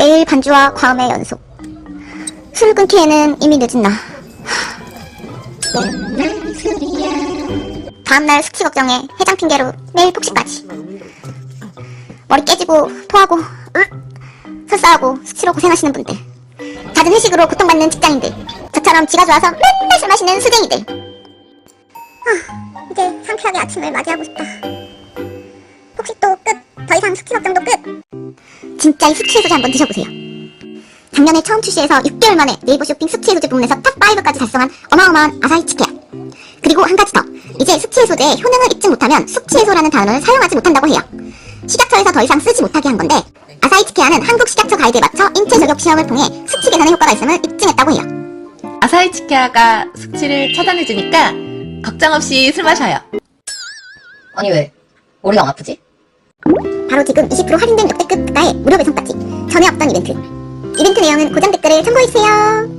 매일 반주와 과음의 연속. 술을 끊기에는 이미 늦은 나. 다음날 숙취 걱정에 해장 핑계로 매일 폭식까지. 머리 깨지고 토하고 으, 설사하고 수치로 고생하시는 분들. 잦은 회식으로 고통받는 직장인들. 저처럼 지가 좋아서 맨날 술 마시는 수쟁이들. 아, 이제 상쾌하게 아침을 맞이하고 싶다. 더 이상 숙취 걱정도 끝. 진짜 이 숙취 해소제 한번 드셔보세요. 작년에 처음 출시해서 6개월 만에 네이버 쇼핑 숙취 해소제 부문에서 탑5까지 달성한 어마어마한 아사히 치 케어. 그리고 한 가지 더. 이제 숙취 해소제의 효능을 입증 못하면 숙취 해소라는 단어를 사용하지 못한다고 해요. 식약처에서 더 이상 쓰지 못하게 한 건데 아사히 치 케어는 한국 식약처 가이드에 맞춰 인체 저격 시험을 통해 숙취 개선에 효과가 있음을 입증했다고 해요. 아사히 치케아가 숙취를 차단해주니까 걱정 없이 술 마셔요. 아니 왜? 머리가 안 아프지? 바로 지금 20% 할인된 역대급 가에 무료 배송 받지. 전에 없던 이벤트. 이벤트 내용은 고정 댓글을 참고해주세요.